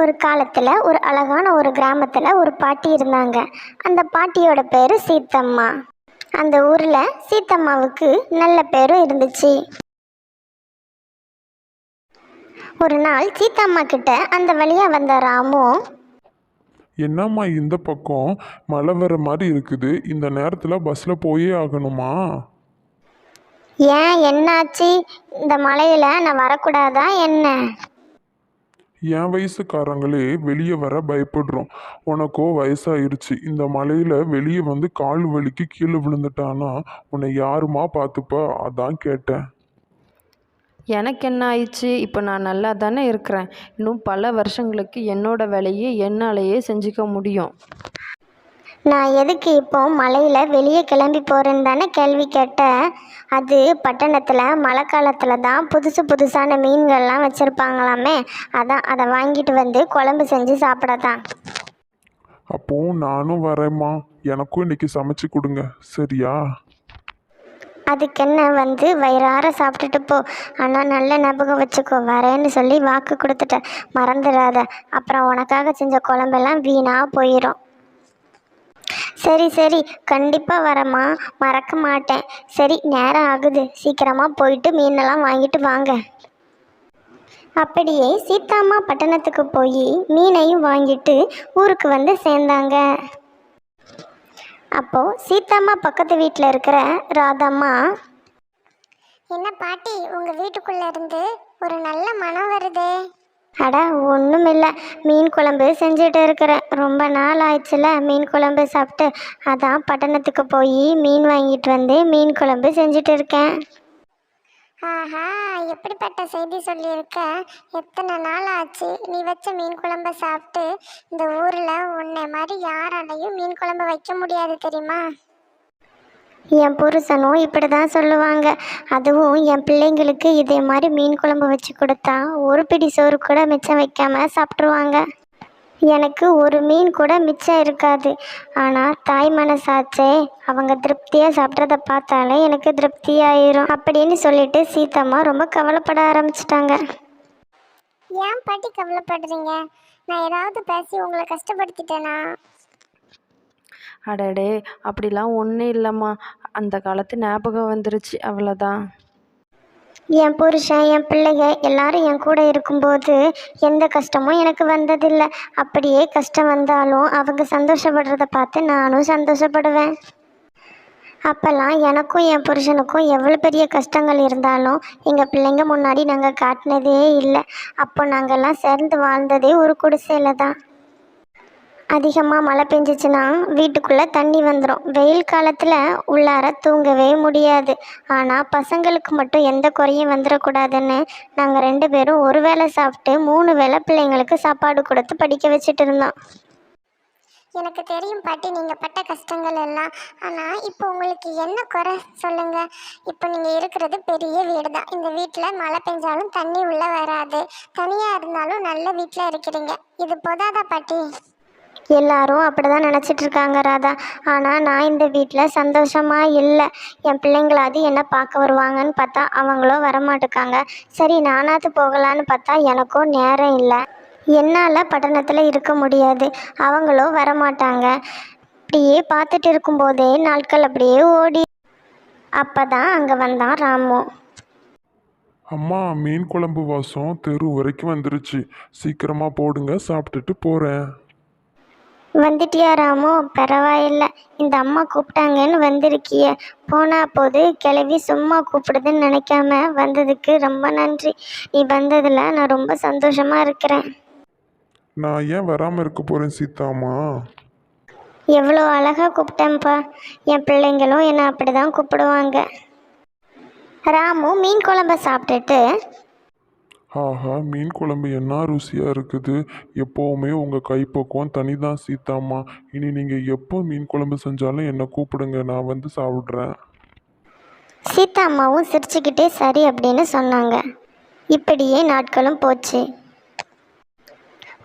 ஒரு காலத்தில் ஒரு அழகான ஒரு கிராமத்தில் ஒரு பாட்டி இருந்தாங்க. அந்த பாட்டியோட பேர் சீத்தம்மா. அந்த ஊரில் சீத்தம்மாவுக்கு நல்ல பேரும் இருந்துச்சு. ஒரு நாள் சீத்தம்மா கிட்ட அந்த வழியாக வந்த ராமு என்னம்மா இந்த பக்கம்? மழை வர மாதிரி இருக்குது. இந்த நேரத்தில் பஸ்ஸில் போயே ஆகணுமா? ஏன்? என்னாச்சு? இந்த மழையில் நான் வரக்கூடாதா? என்ன? என் வயசுக்காரங்களே வெளியே வர பயப்படுறோம். உனக்கோ வயசாயிருச்சு. இந்த மலையில் வெளியே வந்து கால் வலிக்கு கீழே விழுந்துட்டானா உன்னை யாருமா பார்த்துப்பா? அதான் கேட்டேன். எனக்கு என்ன ஆயிடுச்சு இப்போ நான் நல்லா தானே இருக்கிறேன். இன்னும் பல வருஷங்களுக்கு என்னோட வேலையை என்னாலேயே செஞ்சுக்க முடியும். நான் எதுக்கு இப்போ மழையில் வெளியே கிளம்பி போகிறேன்னு தானே கேள்வி கேட்டேன்? அது பட்டணத்தில் மழை காலத்தில் தான் புதுசு புதுசான மீன்கள்லாம் வச்சுருப்பாங்களாமே. அதான் அதை வாங்கிட்டு வந்து குழம்பு செஞ்சு சாப்பிட தான் அப்போ நானும் வரேம்மா. எனக்கும் இன்னைக்கு சமைச்சு கொடுங்க. சரியா? அதுக்கு என்ன வந்து வயிறார சாப்பிட்டுட்டு போ. ஆனால் நல்ல ஞாபகம் வச்சுக்கோ. வரேன்னு சொல்லி வாக்கு கொடுத்துட்டேன். மறந்துடாத. அப்புறம் உனக்காக செஞ்ச குழம்பெல்லாம் வீணாக போயிடும் சரி சரி. கண்டிப்பாக வரேம்மா. மறக்க மாட்டேன். சரி நேரம் ஆகுது. சீக்கிரமாக போயிட்டு மீனெல்லாம் வாங்கிட்டு வாங்க. அப்படியே சீதாம்மா பட்டணத்துக்கு போய் மீனையும் வாங்கிட்டு ஊருக்கு வந்து சேர்ந்தாங்க. அப்போது சீதாம்மா பக்கத்து வீட்டில் இருக்கிற ராதம்மா என்ன பாட்டி உங்கள் வீட்டுக்குள்ள இருந்து ஒரு நல்ல மனம் வருதே. அடா ஒன்றும் இல்லை மீன் குழம்பு செஞ்சுட்டு இருக்கிறேன் ரொம்ப நாள் ஆயிடுச்சுல மீன் குழம்பு சாப்பிட்டு. அதான் பட்டணத்துக்கு போய் மீன் வாங்கிட்டு வந்து மீன் குழம்பு செஞ்சுட்டு இருக்கேன். ஆஹா எப்படிப்பட்ட செய்தி சொல்லியிருக்க? எத்தனை நாள் ஆச்சு? நீ வச்ச மீன் குழம்ப சாப்பிட்டு இந்த ஊரில் உன்னை மாதிரி யாராலையும் மீன் குழம்பு வைக்க முடியாது தெரியுமா? என் புருஷனும் இப்படி தான் சொல்லுவாங்க. அதுவும் என் பிள்ளைங்களுக்கு இதே மாதிரி மீன் குழம்பு வச்சு கொடுத்தா ஒரு பிடி சோறு கூட மிச்சம் வைக்காம சாப்பிட்ருவாங்க எனக்கு ஒரு மீன் கூட மிச்சம் இருக்காது. ஆனால் தாய் மனசாச்சே அவங்க திருப்தியாக சாப்பிட்றத பார்த்தாலே எனக்கு திருப்தியாயிரும் அப்படின்னு சொல்லிட்டு சீதம்மா ரொம்ப கவலைப்பட ஆரம்பிச்சிட்டாங்க. ஏன் பாட்டி கவலைப்படுறீங்க? நான் ஏதாவது பேசி உங்களை கஷ்டப்படுத்திட்டேனா? அடடே அப்படிலாம் ஒன்றும் இல்லைம்மா. அந்த காலத்து ஞாபகம் வந்துருச்சு அவ்வளோதான். என் புருஷன் என் பிள்ளைங்க எல்லாரும் என் கூட இருக்கும்போது எந்த கஷ்டமும் எனக்கு வந்ததில்லை. அப்படியே கஷ்டம் வந்தாலும் அவங்க சந்தோஷப்படுறத பார்த்து நானும் சந்தோஷப்படுவேன். அப்போல்லாம் எனக்கும் என் புருஷனுக்கும் எவ்வளோ பெரிய கஷ்டங்கள் இருந்தாலும் எங்கள் பிள்ளைங்க முன்னாடி நாங்கள் காட்டினதே இல்லை. அப்போ நாங்கள்லாம் சேர்ந்து வாழ்ந்ததே ஒரு குடிசையில் தான். அதிகமாக மழை பெஞ்சிச்சுன்னா வீட்டுக்குள்ளே தண்ணி வந்துடும் வெயில் காலத்தில் உள்ளார தூங்கவே முடியாது. ஆனால் பசங்களுக்கு மட்டும் எந்த குறையும் வந்துடக்கூடாதுன்னு நாங்கள் ரெண்டு பேரும் ஒரு வேளை சாப்பிட்டு மூணு வேளை பிள்ளைங்களுக்கு சாப்பாடு கொடுத்து படிக்க வச்சுட்டு இருந்தோம். எனக்கு தெரியும் பாட்டி நீங்கள் பட்ட கஷ்டங்கள் எல்லாம். ஆனால் இப்போ உங்களுக்கு என்ன குறை சொல்லுங்கள் இப்போ நீங்கள் இருக்கிறது பெரிய வீடு தான் இந்த வீட்டில் மழை பெஞ்சாலும் தண்ணி உள்ளே வராது. தனியாக இருந்தாலும் நல்ல வீட்டில் இருக்கிறீங்க. இது போதாதா பாட்டி? எல்லாரும் அப்படிதான் நினச்சிட்டு இருக்காங்க ராதா. ஆனால் நான் இந்த வீட்டில் சந்தோஷமாக இல்லை. என் பிள்ளைங்களாவது என்ன பார்க்க வருவாங்கன்னு பார்த்தா அவங்களும் வரமாட்டுக்காங்க. சரி நானாவது போகலான்னு பார்த்தா எனக்கும் நேரம் இல்லை. என்னால் பட்டணத்தில் இருக்க முடியாது. அவங்களும் வரமாட்டாங்க. அப்படியே பார்த்துட்டு இருக்கும்போதே நாட்கள் அப்படியே ஓடி. அப்போ தான் அங்கே வந்தான் ராமு. அம்மா மீன் குழம்பு வாசம் தெரு வரைக்கும் வந்துருச்சு. சீக்கிரமாக போடுங்க சாப்பிட்டுட்டு போகிறேன் வந்துட்டியா ராமு? பரவாயில்ல. இந்த அம்மா கூப்பிட்டாங்கன்னு வந்திருக்கிய. போனா போது கிளவி சும்மா கூப்பிடுதுன்னு நினைக்காம வந்ததுக்கு ரொம்ப நன்றி. நீ வந்ததில் நான் ரொம்ப சந்தோஷமா இருக்கிறேன். நான் ஏன் வராமல் இருக்க போகிறேன் சீதாம்மா? எவ்வளோ அழகாக கூப்பிட்டேன்ப்பா. என் பிள்ளைங்களும் என்னை அப்படி தான் கூப்பிடுவாங்க. ராமு மீன் குழம்ப சாப்பிட்டுட்டு ஆஹா மீன் குழம்பு என்ன ருசியாக இருக்குது? எப்போவுமே உங்கள் கைப்பக்குவம் தனிதான் சீதாம்மா இனி நீங்கள் எப்போ மீன் குழம்பு செஞ்சாலும் என்னை கூப்பிடுங்க நான் வந்து சாப்பிட்றேன். சீதாம்மாவும் சிரிச்சுக்கிட்டே சரி அப்படின்னு சொன்னாங்க. இப்படியே நாட்களும் போச்சு.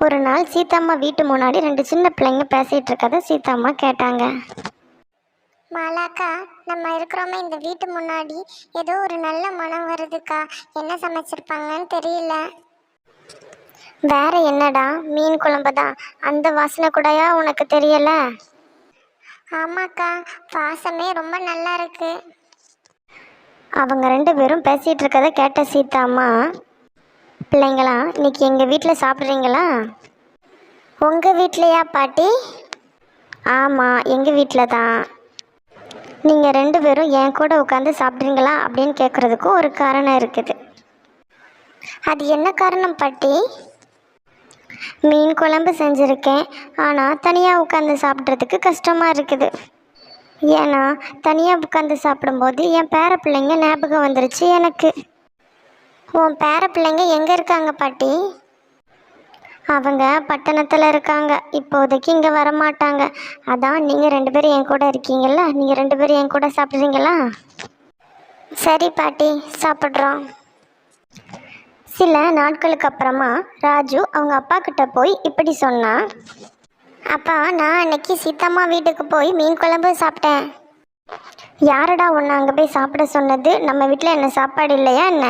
ஒரு நாள் சீதாம்மா வீட்டு முன்னாடி ரெண்டு சின்ன பிள்ளைங்க பேசிகிட்டு இருக்கதை சீதாம்மா கேட்டாங்க. மாலாக்கா நம்ம இருக்கிறோமே இந்த வீட்டு முன்னாடி. ஏதோ ஒரு நல்ல மனம் வருதுக்கா. என்ன சமைச்சிருப்பாங்கன்னு தெரியல. வேற என்னடா? மீன் குழம்பு தான் அந்த வாசனை கூடயா உனக்கு தெரியல? ஆமாக்கா வாசமே ரொம்ப நல்லா இருக்கு. அவங்க ரெண்டு பேரும் பேசிட்டு இருக்கதை கேட்ட சீதாம்மா பிள்ளைங்களா இன்னைக்கு எங்கள் வீட்டில் சாப்பிட்றீங்களா? உங்கள் வீட்லையா பாட்டி? ஆமாம் எங்கள் வீட்டில் தான். நீங்கள் ரெண்டு பேரும் என் கூட உட்காந்து சாப்பிட்றீங்களா அப்படின்னு கேட்குறதுக்கும் ஒரு காரணம் இருக்குது. அது என்ன காரணம் பாட்டி? மீன் குழம்பு செஞ்சுருக்கேன். ஆனால் தனியாக உட்காந்து சாப்பிட்றதுக்கு கஷ்டமாக இருக்குது. ஏன்னா தனியாக உட்காந்து சாப்பிடும்போது என் பேர பிள்ளைங்க ஞாபகம் வந்துருச்சு எனக்கு. உன் பேர பிள்ளைங்க எங்கே இருக்காங்க பாட்டி? அவங்க பட்டணத்தில் இருக்காங்க. இப்போதைக்கு இங்கே வரமாட்டாங்க. அதான் நீங்கள் ரெண்டு பேரும் என் கூட இருக்கீங்கல்ல? நீங்கள் ரெண்டு பேரும் என் கூட சாப்பிட்றீங்களா? சரி பாட்டி சாப்பிட்றோம். சில நாட்களுக்கு அப்புறமா ராஜு அவங்க அப்பா கிட்ட போய் இப்படி சொன்னான் அப்பா நான் அன்னைக்கு சீத்தம்மா வீட்டுக்கு போய் மீன் குழம்பு சாப்பிட்டேன். யாரடா உன்னை அங்கே போய் சாப்பிட சொன்னது? நம்ம வீட்டில் என்ன சாப்பாடு இல்லையா என்ன?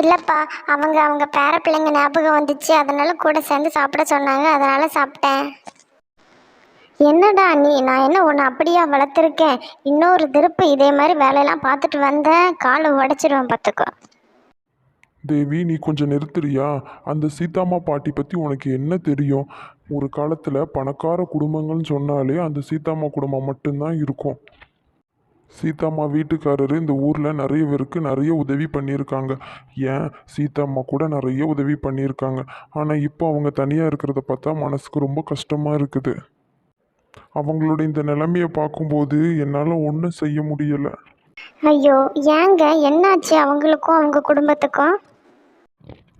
இல்லைப்பா அவங்க அவங்க பேர பிள்ளைங்க ஞாபகம் வந்துச்சு. அதனால கூட சேர்ந்து சாப்பிட சொன்னாங்க. அதனால சாப்பிட்டேன். என்னடா நீ? நான் என்ன உன்னை அப்படியா வளர்த்துருக்கேன்? இன்னொரு திருப்பு இதே மாதிரி வேலையெல்லாம் பார்த்துட்டு வந்தேன். காலை உடச்சிருவேன் பார்த்துக்கோ. தேவி நீ கொஞ்சம் நிறுத்துறியா? அந்த சீதாம்மா பாட்டி பற்றி உனக்கு என்ன தெரியும்? ஒரு காலத்தில் பணக்கார குடும்பங்கள்னு சொன்னாலே அந்த சீதாம்மா குடும்பம் மட்டும்தான் இருக்கும். சீதாம்மா வீட்டுக்காரரு இந்த ஊரில் நிறைய பேருக்கு நிறைய உதவி பண்ணியிருக்காங்க. ஏன்? சீதாம்மா கூட நிறைய உதவி பண்ணியிருக்காங்க. ஆனால் இப்போ அவங்க தனியாக இருக்கிறத பார்த்தா மனசுக்கு ரொம்ப கஷ்டமாக இருக்குது. அவங்களோட இந்த நிலைமையை பார்க்கும்போது என்னால் ஒன்றும் செய்ய முடியலை. ஐயோ ஏங்க? என்னாச்சு அவங்களுக்கும் அவங்க குடும்பத்துக்கும்?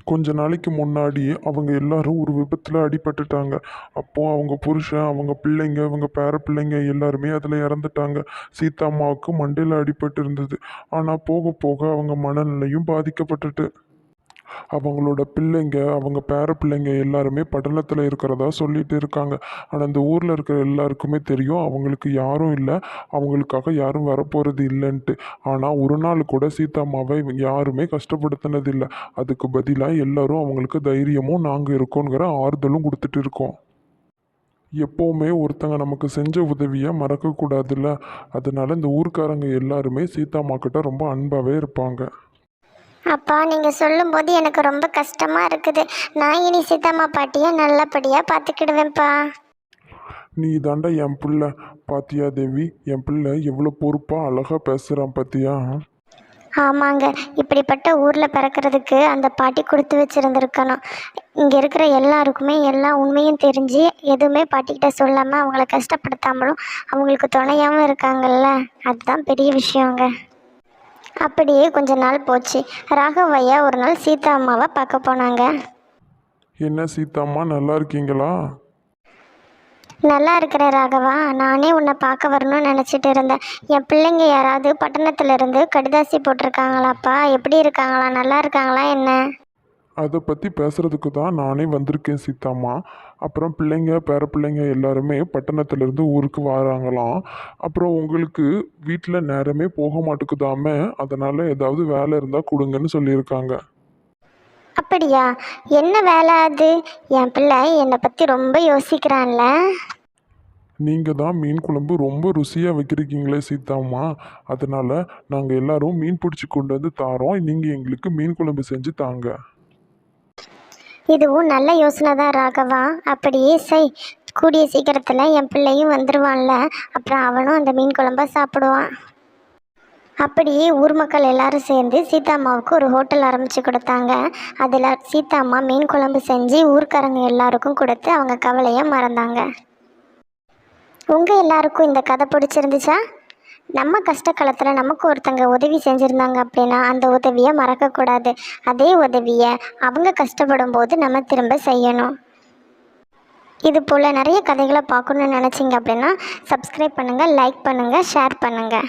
கொஞ்ச நாளைக்கு முன்னாடி அவங்க எல்லாரும் ஒரு விபத்தில் அடிபட்டுட்டாங்க. அப்போது அவங்க புருஷன் அவங்க பிள்ளைங்க அவங்க பேர பிள்ளைங்க எல்லாருமே அதில் இறந்துட்டாங்க. சீதா அம்மாவுக்கு மண்டையில் அடிபட்டு இருந்தது ஆனால் போக போக அவங்க மனநிலையும் பாதிக்கப்பட்டுட்டு அவங்களோட பிள்ளைங்க அவங்க பேர பிள்ளைங்க எல்லாருமே பட்டணத்தில் இருக்கிறதா சொல்லிட்டு இருக்காங்க. ஆனால் இந்த ஊரில் இருக்கிற எல்லாருக்குமே தெரியும் அவங்களுக்கு யாரும் இல்லை. அவங்களுக்காக யாரும் வரப்போகிறது இல்லைன்ட்டு. ஆனால் ஒரு நாள் கூட சீதாம்மாவை இவங்க யாருமே கஷ்டப்படுத்தினதில்லை அதுக்கு பதிலாக எல்லாரும் அவங்களுக்கு தைரியமும் நாங்கள் இருக்கோங்கிற ஆறுதலும் கொடுத்துட்டு இருக்கோம். எப்போவுமே ஒருத்தங்க நமக்கு செஞ்ச உதவியை மறக்கக்கூடாதுல்ல. அதனால் இந்த ஊர்க்காரங்க எல்லாருமே சீதாம்மா கிட்ட ரொம்ப அன்பாகவே இருப்பாங்க. அப்பா நீங்கள் சொல்லும்போது எனக்கு ரொம்ப கஷ்டமாக இருக்குது. நான் இனி சீதாம்மா பாட்டியை நல்லபடியாக பார்த்துக்கிடுவேன்ப்பா நீ தாண்டா என் பிள்ளை. பாத்தியா தேவி என் பிள்ளை எவ்வளோ பொறுப்பாக அழகாக பேசுகிறான் பாத்தியா? ஆமாங்க. இப்படிப்பட்ட ஊரில் பிறக்கிறதுக்கு அந்த பாட்டி கொடுத்து வச்சுருந்துருக்கணும். இங்கே இருக்கிற எல்லாருக்குமே எல்லா உண்மையும் தெரிஞ்சு எதுவுமே பாட்டிக்கிட்ட சொல்லாமல் அவங்கள கஷ்டப்படுத்தாமலும் அவங்களுக்கு துணையாகவும் இருக்காங்கல்ல. அதுதான் பெரிய விஷயங்க. அப்படியே கொஞ்ச நாள் போச்சு. ராகவையா ஒரு நாள் சீதா அம்மாவை பார்க்க போனாங்க. என்ன சீதாம்மா நல்லா இருக்கீங்களா? நல்லா இருக்கிற ராகவா. நானே உன்னை பார்க்க வரணும்னு நினச்சிட்டு இருந்தேன். என் பிள்ளைங்க யாராவது பட்டணத்துல இருந்து கடிதாசி போட்டிருக்காங்களாப்பா? எப்படி இருக்காங்களா? நல்லா இருக்காங்களா என்ன? அதை பற்றி பேசுகிறதுக்கு தான் நானே வந்திருக்கேன் சீதாம்மா அப்புறம் பிள்ளைங்க பேர பிள்ளைங்க எல்லாருமே பட்டணத்துலேருந்து ஊருக்கு வராங்களாம். அப்புறம் உங்களுக்கு வீட்டில் நேரமே போக மாட்டேங்குதாம? அதனால் ஏதாவது வேலை இருந்தால் கொடுங்கன்னு சொல்லியிருக்காங்க. அப்படியா? என்ன வேலை அது? என் பிள்ளை என்னை பற்றி ரொம்ப யோசிக்கிறான்ல. நீங்கள் தான் மீன் குழம்பு ரொம்ப ருசியாக வைக்கிறீங்களே சீதாம்மா. அதனால் நாங்கள் எல்லாரும் மீன் பிடிச்சி கொண்டு வந்து தாரோம். நீங்கள் எங்களுக்கு மீன் குழம்பு செஞ்சு தாங்க. இதுவும் நல்ல யோசனை தான் ராகவா. அப்படியே செய். கூடிய சீக்கிரத்தில் என் பிள்ளையும் வந்துடுவான்ல அப்புறம் அவனும் அந்த மீன் குழம்ப சாப்பிடுவான். அப்படியே ஊர் மக்கள் எல்லாரும் சேர்ந்து சீதாம்மாவுக்கு ஒரு ஹோட்டல் ஆரம்பித்து கொடுத்தாங்க. அதில் சீதாம்மா மீன் குழம்பு செஞ்சு ஊர்க்காரங்க எல்லாருக்கும் கொடுத்து அவங்க கவலையை மறந்தாங்க. உங்கள் எல்லாருக்கும் இந்த கதை பிடிச்சிருந்துச்சா? நம்ம கஷ்ட காலத்தில் நமக்கு ஒருத்தங்க உதவி செஞ்சுருந்தாங்க அப்படின்னா அந்த உதவியை மறக்கக்கூடாது. அதே உதவியை அவங்க கஷ்டப்படும் போது நம்ம திரும்ப செய்யணும். இது போல் நிறைய கதைகளை பார்க்கணுன்னு நினச்சிங்க அப்படின்னா சப்ஸ்கிரைப் பண்ணுங்கள் லைக் பண்ணுங்கள் ஷேர் பண்ணுங்கள்